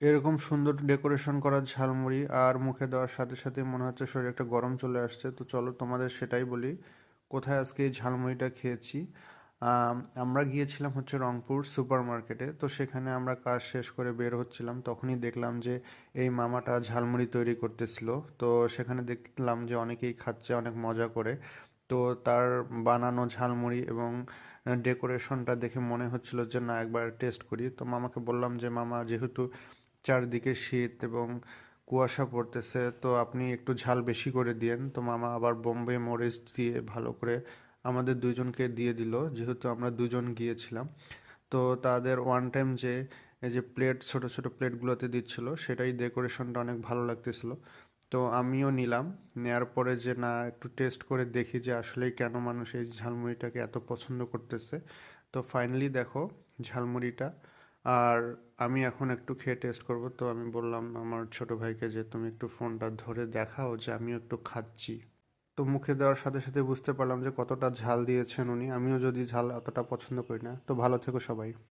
এরকম সুন্দর ডেকোরেশন করা ঝালমুড়ি আর মুখে দেওয়ার সাথে সাথে মনে হচ্ছে শরীরে একটা গরম চলে আসছে। তো চলো তোমাদের সেটাই বলি, কোথায় আজকে এই ঝালমুড়িটা খেয়েছি? আমরা গিয়েছিলাম হচ্ছে রংপুর সুপার মার্কেটে তো সেখানে আমরা কাজ শেষ করে বের হচ্ছিলাম। তখনই দেখলাম যে এই মামাটা ঝালমুড়ি তৈরি করতেছিল। তো সেখানে দেখলাম যে অনেকেই খাচ্ছে, অনেক মজা করে। তো তার বানানো ঝালমুড়ি এবং ডেকোরেশনটা দেখে মনে হচ্ছিল যে না, একবার টেস্ট করি। তো মামাকে বললাম যে, মামা, যেহেতু চারদিকে শীত এবং কুয়াশা পড়তেছে, তো আপনি একটু ঝাল বেশি করে দিয়েন। তো মামা আবার বোম্বে মরিচ দিয়ে ভালো করে আমাদের দুইজনকে দিয়ে দিল, যেহেতু আমরা দুজন গিয়েছিলাম। তো তাদের ওয়ান টাইম যে, এই যে প্লেট ছোট ছোট প্লেটগুলোতে দিচ্ছিল, সেটাই ডেকোরেশনটা অনেক ভালো লাগতেছিল। তো আমিও নিলাম, নেয়ার পরে যে না, একটু টেস্ট করে দেখি যে আসলেই কেন মানুষ এই ঝালমুড়িটাকে এত পছন্দ করতেছে। তো ফাইনালি দেখো, ঝালমুড়িটা আর আমি এখন একটু খেয়ে টেস্ট করব। তো আমি বললাম আমার ছোট ভাইকে যে, তুমি একটু ফোনটা ধরে দেখাও যে, আমিও একটু খাচ্ছি। তো মুখে দেওয়ার সাথে সাথে বুঝতে পারলাম যে, কতটা ঝাল দিয়েছেন উনি। আমিও যদি ঝাল অতটা পছন্দ করি না। তো ভালো থেকো সবাই।